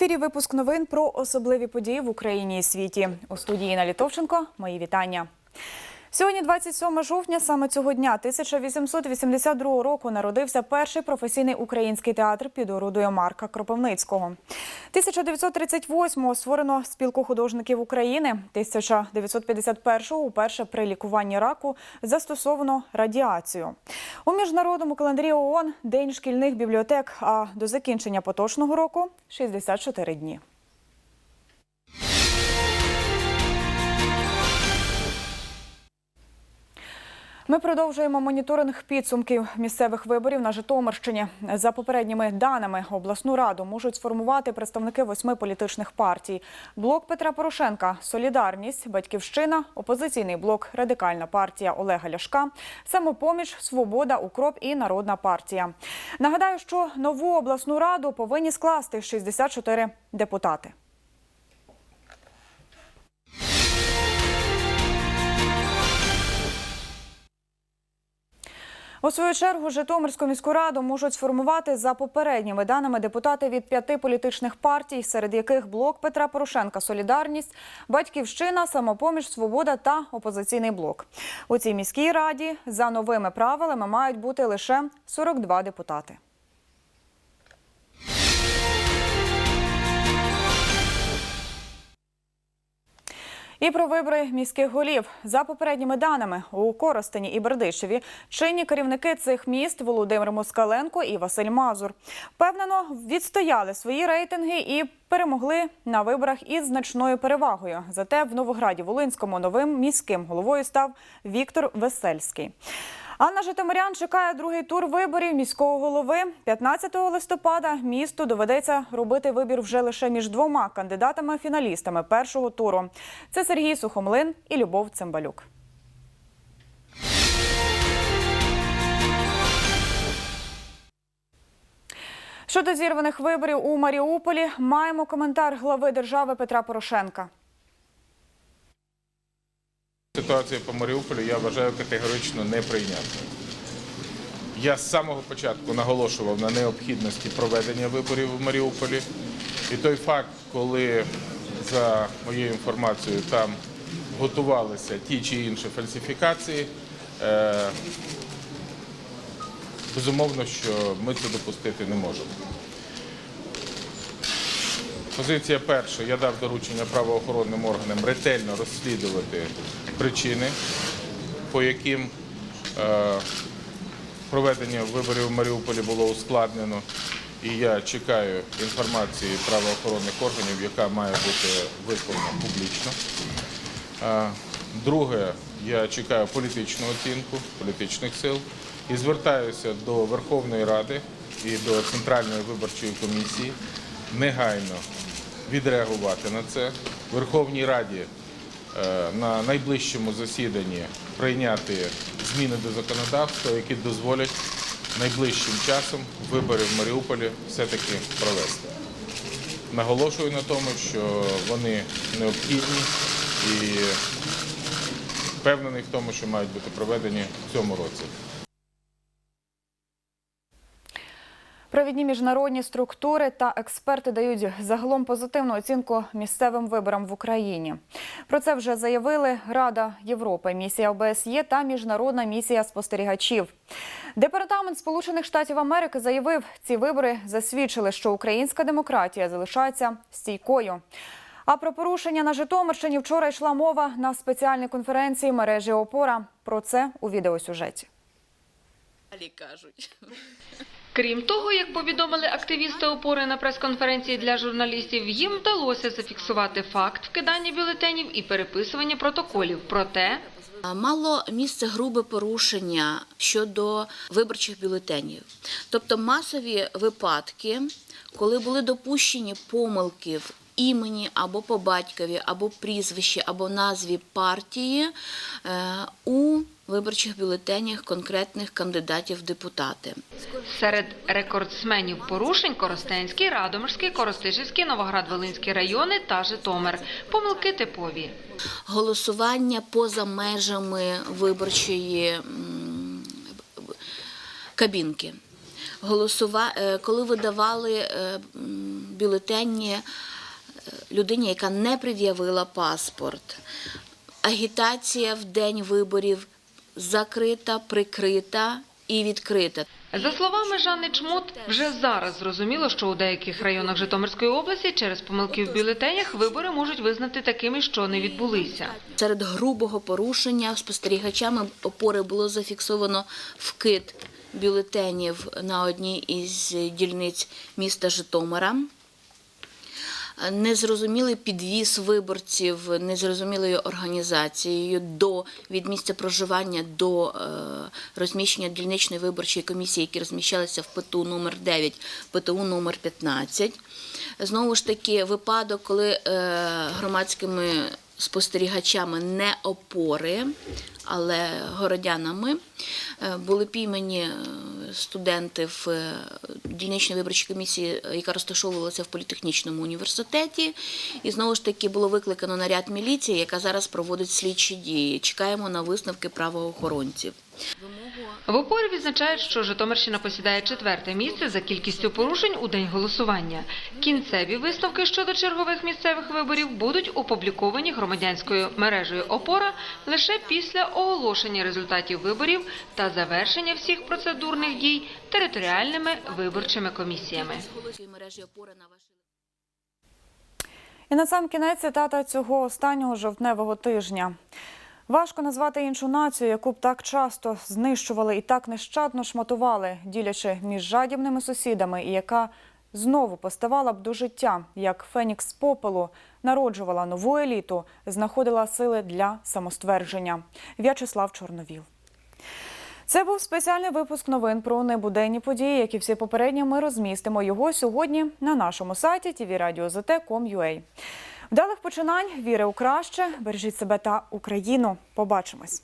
ефірі випуск новин про особливі події в Україні і світі. У студії Інна Літовченко. Мої вітання. Сьогодні, 27 жовтня, саме цього дня, 1882 року, народився перший професійний український театр під орудою Марка Кропивницького. 1938-го створено спілку художників України. 1951-го уперше при лікуванні раку застосовано радіацію. У міжнародному календарі ООН День шкільних бібліотек, а до закінчення поточного року 64 дні. Ми продовжуємо моніторинг підсумків місцевих виборів на Житомирщині. За попередніми даними, обласну раду можуть сформувати представники восьми політичних партій: блок Петра Порошенка, Солідарність, Батьківщина, опозиційний блок, Радикальна партія Олега Ляшка, Самопоміч, Свобода, Укроп і Народна партія. Нагадаю, що нову обласну раду повинні скласти 64 депутати. У свою чергу Житомирську міську раду можуть сформувати за попередніми даними депутати від п'яти політичних партій, серед яких блок Петра Порошенка Солідарність, Батьківщина, Самопоміж, Свобода та опозиційний блок. У цій міській раді за новими правилами мають бути лише 42 депутати. І про вибори міських голів за попередніми даними у Коростені і Бердишеві чинні керівники цих міст Володимир Москаленко і Василь Мазур впевнено відстояли свої рейтинги і перемогли на виборах із значною перевагою. Зате в Новограді Волинському новим міським головою став Віктор Весельський. Анна Житомирян чекає другий тур виборів міського голови. 15 листопада місту доведеться робити вибір вже лише між двома кандидатами-фіналістами першого туру. Це Сергій Сухомлин і Любов Цимбалюк. Щодо зірваних виборів у Маріуполі маємо коментар глави держави Петра Порошенка. Ситуація по Маріуполю я вважаю категорично неприйнятною. Я з самого початку наголошував на необхідності проведення виборів в Маріуполі. І той факт, коли за моєю інформацією там готувалися ті чи інші фальсифікації, е, безумовно, що ми це допустити не можемо. Позиція перша. Я дав доручення правоохоронним органам ретельно розслідувати причини, по яким е, проведення виборів в Маріуполі було ускладнено. І я чекаю інформації правоохоронних органів, яка має бути виконана публічно. Е, Друге, я чекаю політичну оцінку політичних сил і звертаюся до Верховної Ради і до Центральної виборчої комісії негайно відреагувати на це. Верховній Раді е, на найближчому засіданні прийняти зміни до законодавства, які дозволять найближчим часом вибори в Маріуполі все-таки провести. Наголошую на тому, що вони необхідні і впевнений в тому, що мають бути проведені в цьому році. Провідні міжнародні структури та експерти дають загалом позитивну оцінку місцевим виборам в Україні. Про це вже заявили Рада Європи, місія ОБСЄ та міжнародна місія спостерігачів. Департамент Сполучених Штатів Америки заявив, ці вибори засвідчили, що українська демократія залишається стійкою. А про порушення на Житомирщині вчора йшла мова на спеціальній конференції мережі Опора. Про це у відеосюжеті. Кажуть. Крім того, як повідомили активісти опори на прес-конференції для журналістів, їм вдалося зафіксувати факт вкидання бюлетенів і переписування протоколів. Проте Мало місце грубе порушення щодо виборчих бюлетенів, тобто масові випадки, коли були допущені помилки в імені або по батькові, або прізвищі, або назві партії е, у виборчих бюлетенях конкретних кандидатів в депутати. серед рекордсменів порушень Коростенський, Радомирський, Коростишівський, Новоград-Волинський райони та Житомир. Помилки типові. голосування поза межами виборчої кабінки. Голосува... е, Коли видавали е, бюлетені людині, яка не пред'явила паспорт. Агітація в день виборів закрита, прикрита і відкрита. За словами Жанни Чмут, вже зараз зрозуміло, що у деяких районах Житомирської області через помилки в бюлетенях вибори можуть визнати такими, що не відбулися. Серед грубого порушення спостерігачами опори було зафіксовано вкид бюлетенів на одній із дільниць міста Житомира. Незрозумілий підвіз виборців незрозумілою організацією до від місця проживання до е, розміщення дільничної виборчої комісії, які розміщалися в ПТУ номер 9, ПТУ номер 15. Знову ж таки, випадок, коли е, громадськими спостерігачами не опори, але городянами е, були піймані студенти в е, дільничній виборчій комісії, е, яка розташовувалася в політехнічному університеті. І знову ж таки було викликано наряд міліції, яка зараз проводить слідчі дії. Чекаємо на висновки правоохоронців. В опорі відзначають, що Житомирщина посідає четверте місце за кількістю порушень у день голосування. Кінцеві висновки щодо чергових місцевих виборів будуть опубліковані громадянською мережею опора лише після оголошення результатів виборів та завершення всіх процедурних дій територіальними виборчими комісіями. І на сам кінець цитата цього останнього жовтневого тижня. Важко назвати іншу націю, яку б так часто знищували і так нещадно шматували, ділячи між жадібними сусідами, і яка знову поставала б до життя, як Фенікс попелу, народжувала нову еліту, знаходила сили для самоствердження. В'ячеслав Чорновіл. Це був спеціальний випуск новин про небуденні події, як і всі попередні. Ми розмістимо його сьогодні на нашому сайті tvradio.zt.com.ua. Вдалих починань, віри у краще, бережіть себе та Україну. Побачимось.